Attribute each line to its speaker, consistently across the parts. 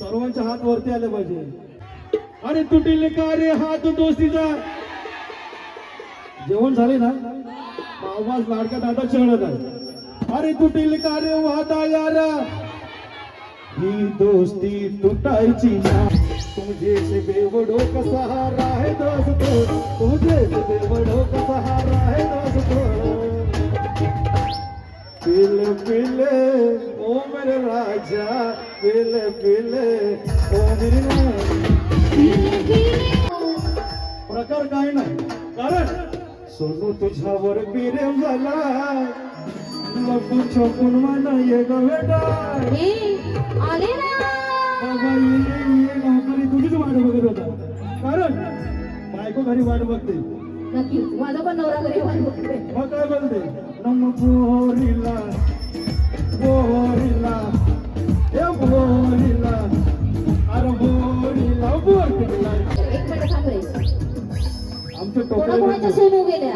Speaker 1: सर्वांचे हात वरती आले पाहिजे. अरे तुटील का रे हात दोस्तीचा जेवण झाले ना? आवाज लाडका दादा चढत आहे. अरे तुटील का रे वादा यारा. ही दोस्ती तुटायची ना. तुझे से बेवडो कसा राहे है तुझे से बेवडो कसा राहे है पिल पिल ओ मेरे राजा पिल पिल ओ मेरी. प्रकार काय नाही. कारण सोनू तुझ्यावर प्रेम झाला. लपून छपून म्हणा ये ग बेटा
Speaker 2: ए, आले ना.
Speaker 1: बाबा ये ये ये नोकरी तुझीच वाट बघत होता. कारण बायको घरी वाट बघते.
Speaker 2: नक्कीच. माझा पण नवरा घरी वाट बघतोय.
Speaker 1: मग काय बोलते? नम पोरीला पोरीला ए पोरीला अरे पोरीला पोरीला
Speaker 2: एक मिनिट थांब रे.
Speaker 1: आमचे
Speaker 2: सोनू गेल्या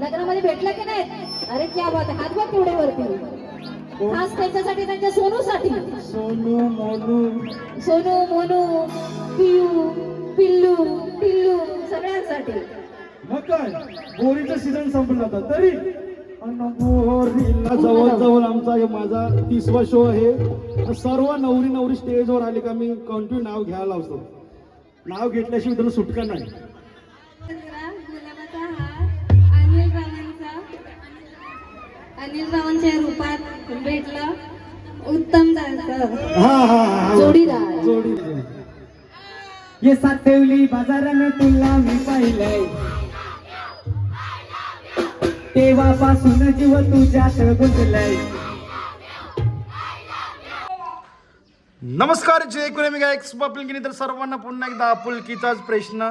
Speaker 2: लग्नामध्ये भेटला की नाही? अरे क्या बात आहे. हात बघ तेवढे वरती. खास त्यांच्यासाठी त्यांच्या सोनूसाठी.
Speaker 1: सोनू मोनू.
Speaker 2: सोनू मोनू पियू पिल्लू पिल्लू सगळ्यांसाठी.
Speaker 1: मग काय? बोरीचा सीझन संपला होता तरी जवळ जवळ आमचा हे माझा तिसवा शो आहे. सर्व नवरी नवरी स्टेजवर आली का मी कंटिन्यू नाव घ्यायला असतो नाव घेतल्याशिवाय त्याला सुटका नाही.
Speaker 3: अनिल रावांच्या रूपात भेटलं उत्तम
Speaker 1: हा हा हा
Speaker 2: जोडीदार.
Speaker 1: जोडी
Speaker 4: ये सातवली बाजारानं तुला मी पाहिलंय. तेव्हापासून जीव तुझ्यात गुंतलय.
Speaker 5: नमस्कार जय कुरेमी गायक आपुलकीने तर सर्वांना पुन्हा एकदा आपुलकीचाच प्रश्न.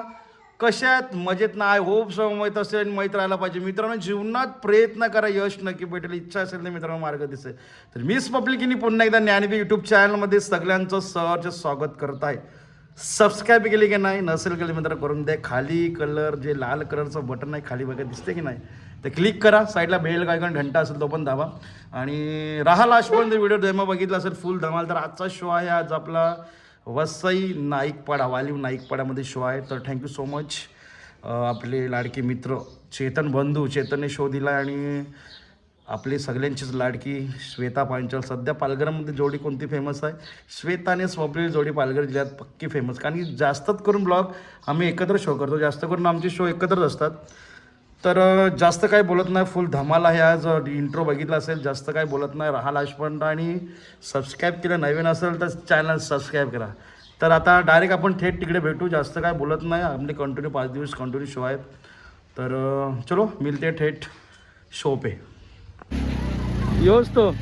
Speaker 5: कशात मजेत ना आय होप समयत असेल माहीत राहायला पाहिजे. मित्रांनो जीवनात प्रयत्न करा यश नक्की भेटेल. इच्छा असेल तर मित्रांनो मार्ग दिसेल तर मीच पब्लिकिनी पुन्हा एकदा ज्ञानवी यूट्यूब चॅनलमध्ये सगळ्यांचं सहर्ष स्वागत करत आहे सबस्क्राईब केली की नाही? नसेल केली मित्र करून द्या. खाली कलर जे लाल कलरचं बटन आहे खाली बघा दिसते की नाही? ते क्लिक करा साईडला बेल काय घंटा असेल तो पण दाबा. आणि राहा लास्टपर्यंत व्हिडिओ डेमो बघितला असेल फुल धमाल तर आजचा शो आहे आज आपला वसई नाईकपाडा वालीव नाईकपाड्यामध्ये शो आहे. तर थँक्यू सो मच आपले लाडके मित्र चेतन बंधू चेतनने शो दिला आणि आपले सगळ्यांचीच लाडकी श्वेता पांचाल. सध्या पालघरमध्ये जोडी कोणती फेमस आहे? श्वेताने स्वप्नील जोडी पालघर जिल्ह्यात पक्की फेमस कारण की जास्तच करून ब्लॉग आम्ही एकत्र शो करतो. जास्त करून आमचे शो एकत्रच असतात. तर जास्त काय बोलत नाही. फुल धमाल आहे आज. इंट्रो बघितला असेल जास्त काय बोलत नाही. राहा लाजपंड आणि सबस्क्राईब केलं नवीन असेल तर चॅनल सबस्क्राईब करा. तर आता डायरेक्ट आपण थेट तिकडे भेटू. जास्त काय बोलत नाही. आपले कंटिन्यू पाच दिवस कंटिन्यू शो आहेत तर चलो मिलते थेट शो पे.
Speaker 1: योच तो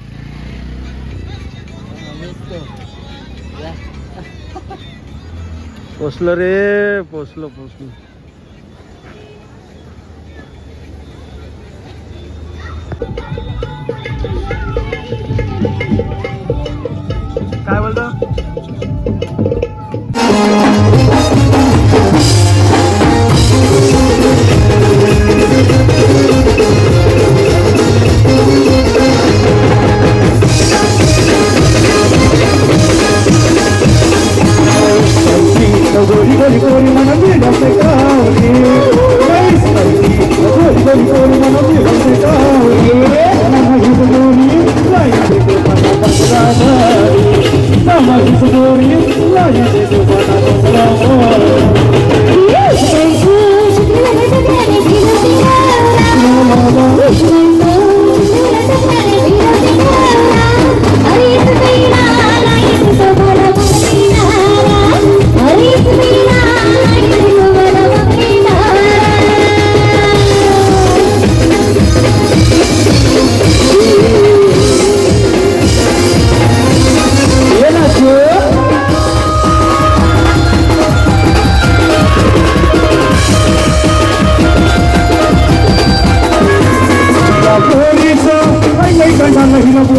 Speaker 1: पोचलं रे पोचलो पोचलो काय बोलतो? México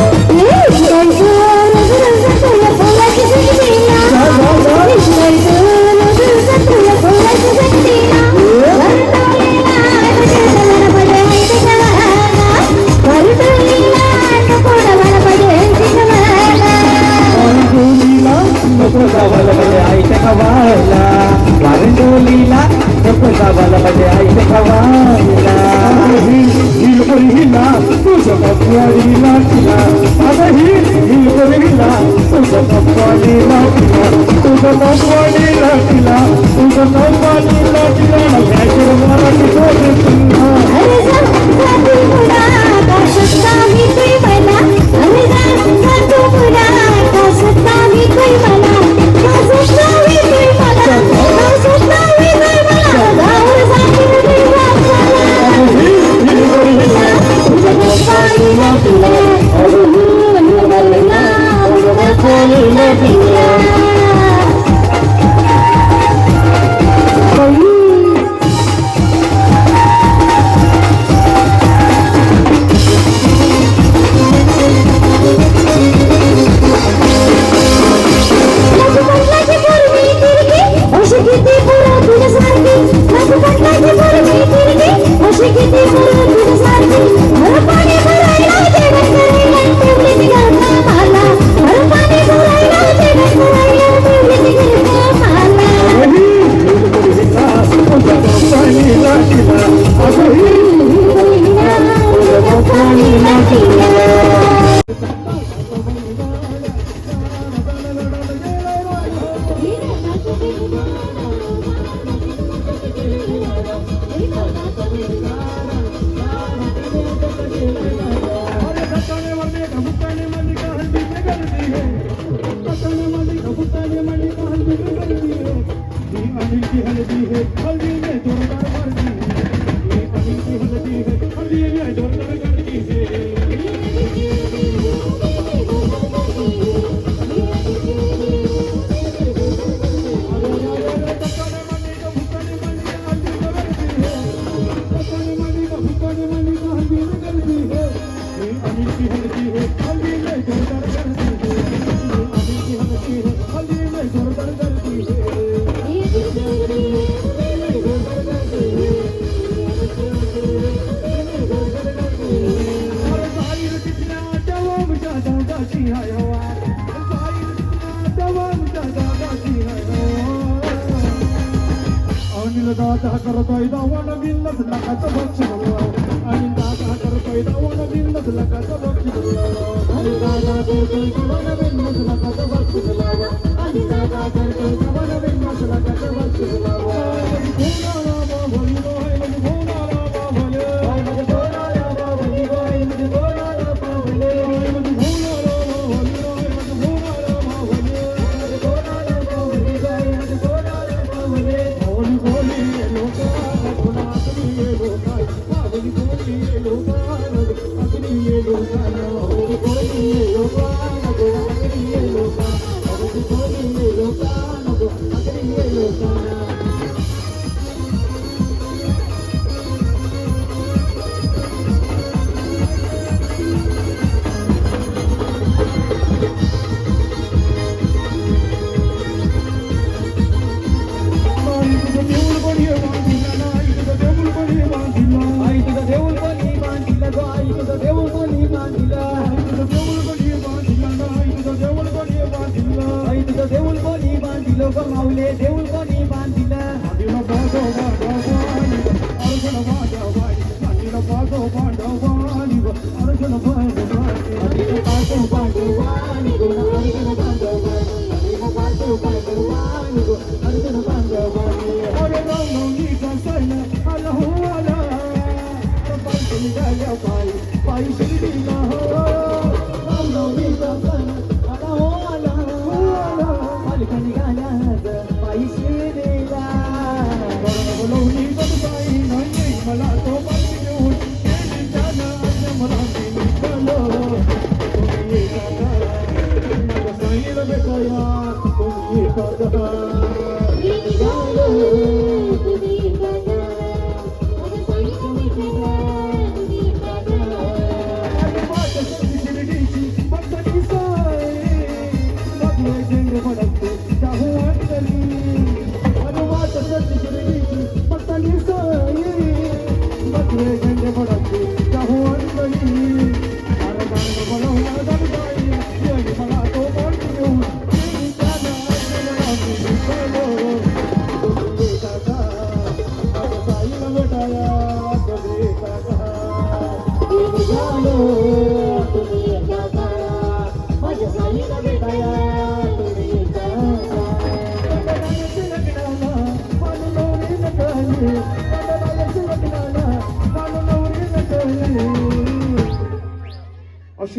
Speaker 4: पायी शिर्डीला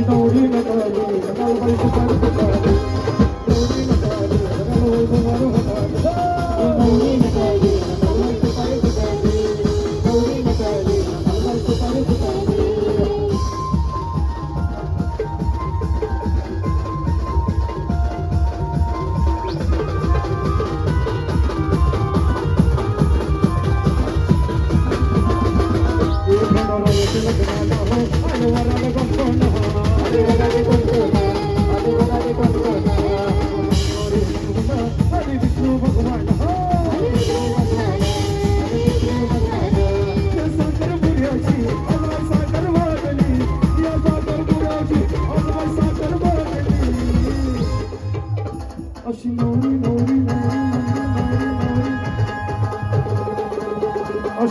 Speaker 2: ਡੋਰੀ ਲਗਾ ਦੇ ਨਾਲ ਬੰਦ ਕਰ ਦੇ
Speaker 1: ਡੋਰੀ ਲਗਾ ਦੇ ਨਾਲ ਹੋਏ ਬਵਾਰ ਹਟਾ ਦੇ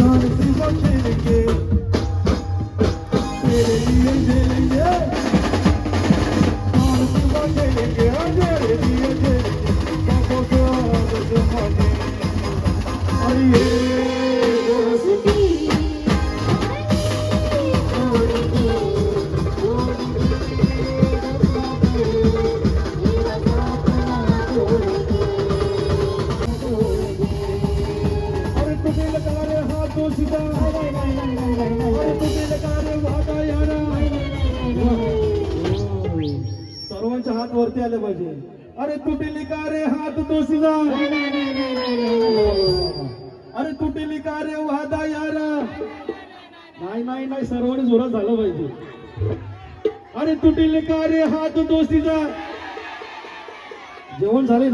Speaker 1: God.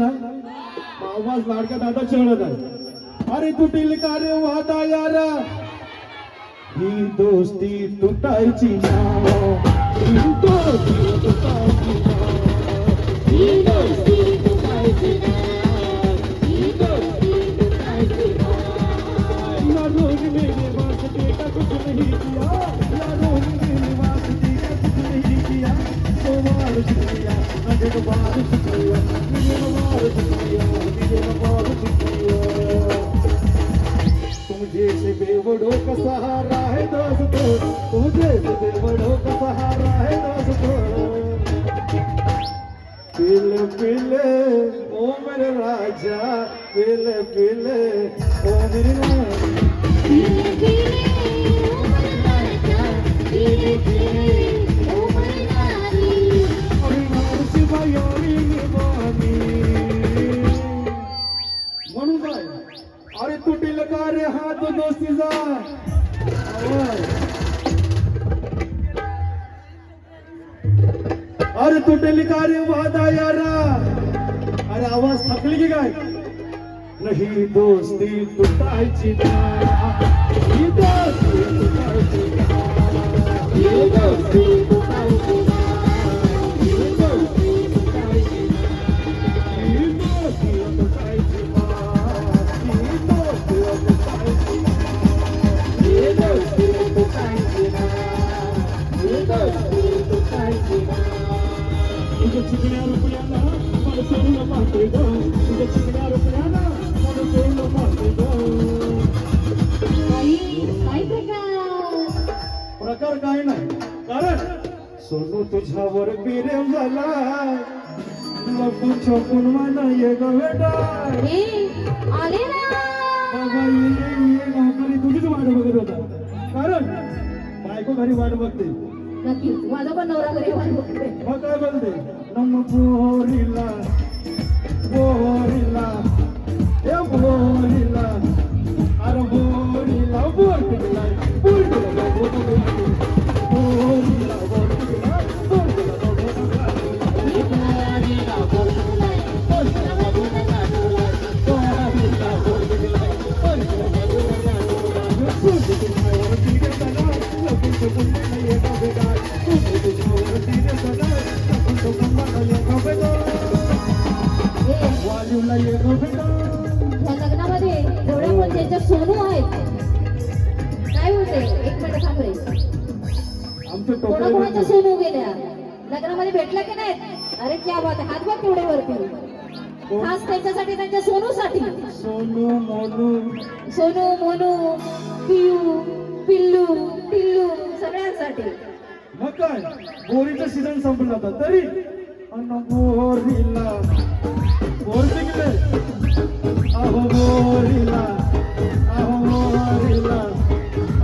Speaker 1: आहे ना? आवाज लाडक्या दादा चढत आहे. अरे तुटील का रे वादा यारा. ही दोस्ती तुटायची I'm दोस्ती तुटायची ही दोस्ती तुटायची Thank you. तुझे बेवडो सहारा है दास तो तुझे बेवडो सहारा है पिल पिले ओ मेरे पिल राजा तुटायची नाही
Speaker 2: प्रकार
Speaker 1: काय नाही. कारण सोनू तुझ्यावर प्रेम झाला. लपू छपून म्हणा ये ग बेटा
Speaker 2: ए, आले ना.
Speaker 1: बाबा ये ये ये गावकरी तुझीच वाट बघत होता. कारण बायको घरी वाट बघते.
Speaker 2: नक्कीच माझा पण नवरा घरी वाट बघतोय.
Speaker 1: मग काय बोलते? नम बोरीला बोरीला ए अरे बोरीला बोरीला
Speaker 2: लग्नामध्ये एवढ्या पण सोनू आहेत. एक मिनिट थांब रे
Speaker 1: आमचं
Speaker 2: कोणाकोणाच्या सोनू गेल्या लग्नामध्ये भेटल्या की नाहीत? अरे क्या बात हात बघ तेवढे वरती खास त्यांच्यासाठी त्यांच्या सोनूसाठी.
Speaker 1: सोनू मोनू.
Speaker 2: सोनू मोनू पियू पिल्लू टिल्लू सगळ्यांसाठी.
Speaker 1: मग काय? बोरीचा सीझन संपला होता तरी? अन बोरीला. बोर पिकले अहो बोरीला. अहो बोरीला.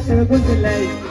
Speaker 4: तुझ्यात गुंतलंय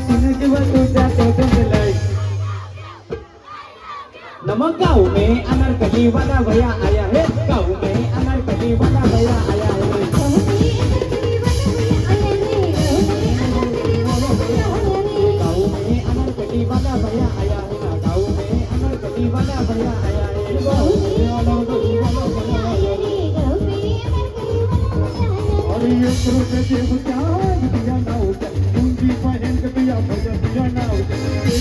Speaker 4: sinusuwa ko sa totoong galay Naman ka ume, anar kaliwa na baya ayahin Ka ume, anar kaliwa na baya ayahin Are you. through
Speaker 1: the day with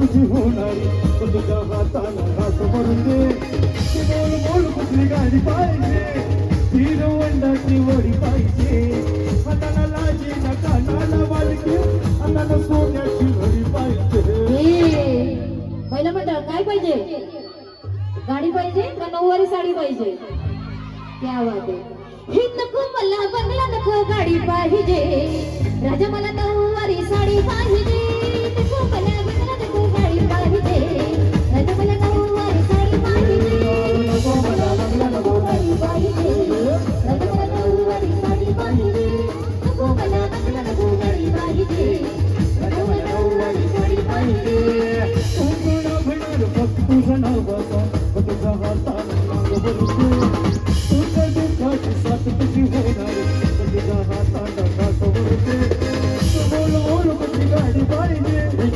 Speaker 1: तुझी होणारी? तुझ्या हाताला हात भरून बोल बोल कुठली गाडी पाहिजे? तीन वंडाची वडी पाहिजे. हाताला लाजी ना कानाला मालकी हाताला सोन्याची वडी पाहिजे.
Speaker 2: पहिलं काय पाहिजे? गाडी पाहिजे का नऊवारी साडी पाहिजे? त्या वाटे हे नको मला बंगला नको गाडी पाहिजे. राजा मला नऊवारी साडी पाहिजे. नको मला बंगला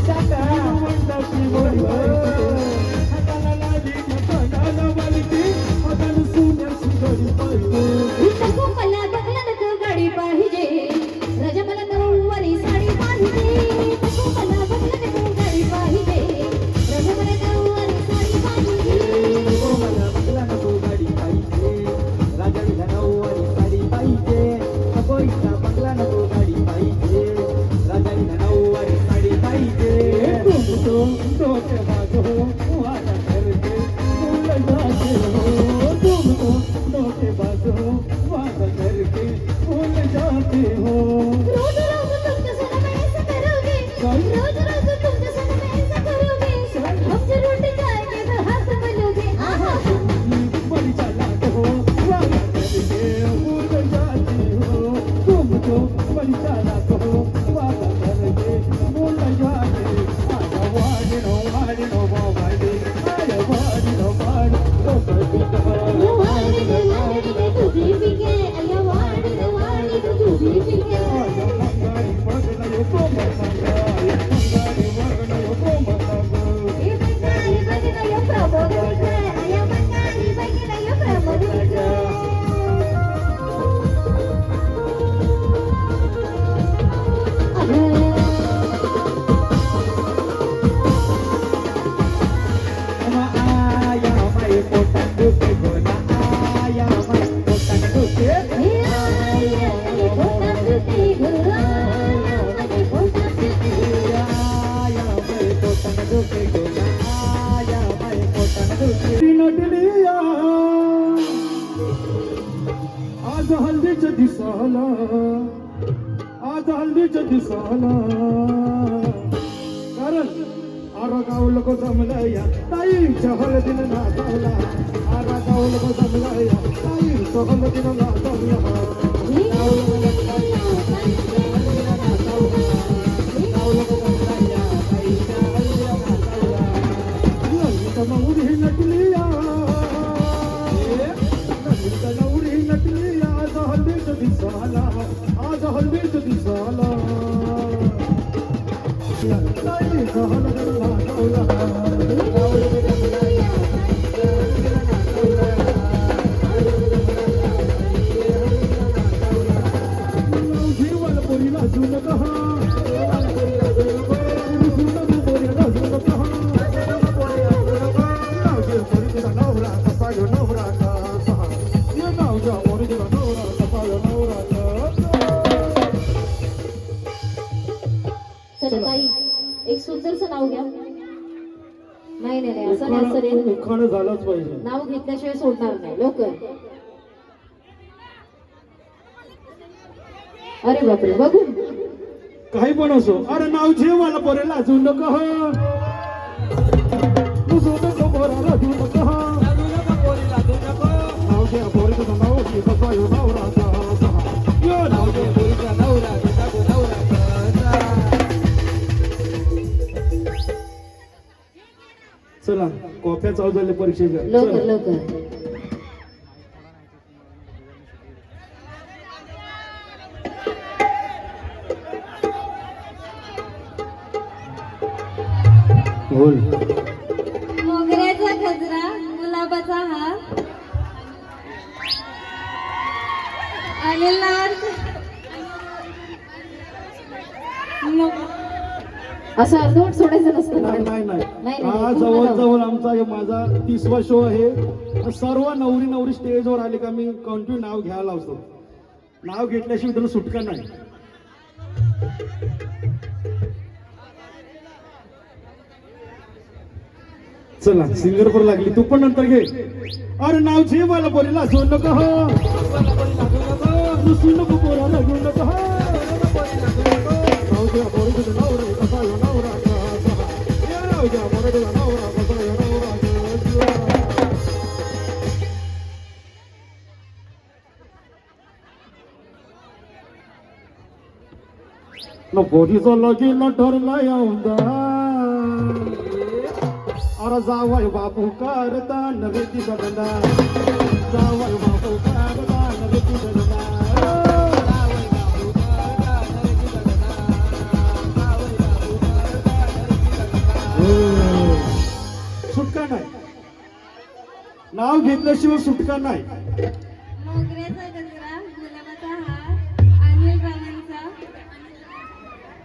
Speaker 1: Chaka. 你。Thank you. لا إله إلا الله तेव्हापासून जीव तुझ्यात गुंतलंय खाणं झालंच पाहिजे.
Speaker 2: नाव घेतल्याशिवाय सोडणार नाही लवकर. अरे बापरे बघू
Speaker 1: काही पण असो. अरे नाव जे मला बरे लाजू नका हो. तुझं नको. बरं लाजू नका. नाव घ्या पोरीचं नाव कॉफ्या चालू झाल्या परीक्षेच्या
Speaker 2: लवकर
Speaker 1: चला.
Speaker 2: लवकर.
Speaker 1: बोल.
Speaker 3: मोगऱ्याचा गजरा गुलाबाचा हार मो-
Speaker 2: असं अर्धवट सोडायचं नसतं.
Speaker 1: नाही
Speaker 2: ना.
Speaker 1: नाही
Speaker 2: नाही,
Speaker 1: नाही
Speaker 2: नाही,
Speaker 1: हा
Speaker 2: पूर्ण
Speaker 1: जवळ
Speaker 2: जाऊ.
Speaker 1: जवळ आमचा हे माझा तिसवा शो आहे. सर्व नवरी नवरी स्टेजवर आले का मी कंटिन्यू नाव घ्यायला असतो नाव घेतल्याशिवाय त्याला सुटका नाही. चला सिंगर पर लागली. तू पण नंतर घे. अरे नाव जे मला बोलेला असो नका हो. लागू नका पोरीचं लगीन ठरला यंदा अरे जावाय बापू करता नवे ती गगना जावाय बापू करता नाव घेतल्याशिवाय सुटका नाही.
Speaker 3: मोगऱ्याचा गजरा गुलाबाचा हार अनिल रावांचा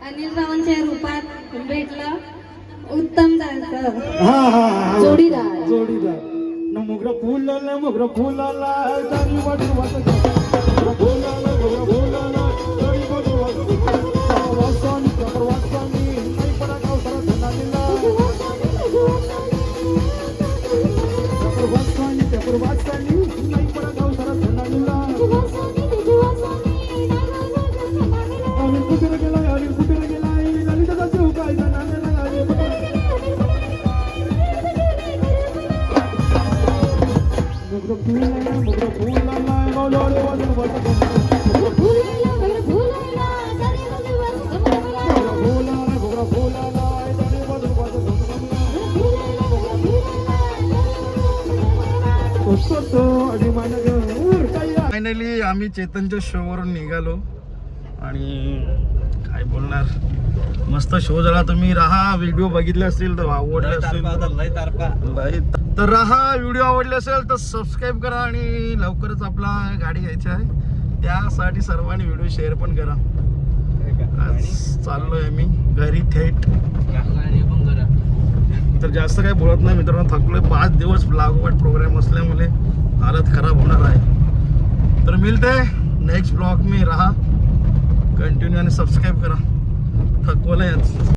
Speaker 3: अनिल रावांच्या रूपात भेटलं उत्तम
Speaker 1: हा हा हा.
Speaker 2: जोडीदार.
Speaker 1: जोडीदार. न मोगरा फुलाला मोगरा फुलाला.
Speaker 5: फायनली आम्ही चेतनच्या शोवरून निघालो. आणि काय बोलणार? मस्त शो झाला. तुम्ही राहा व्हिडिओ बघितले असतील तर आवडले असतील तर राहा व्हिडिओ आवडले असेल तर सबस्क्राईब करा आणि लवकरच आपला गाडी घ्यायची आहे. त्यासाठी सर्वांनी व्हिडिओ शेअर पण करा. आज चाललोय आम्ही घरी थेट. तर जास्त काही बोलत नाही मित्रांनो थकलोय. पाच दिवस लागोपाठ प्रोग्राम असल्यामुळे हालत खराब होणार आहे. तर मिळते नेक्स्ट ब्लॉग मी राहा. कंटिन्यू आणि सबस्क्राईब करा. थकवलं याच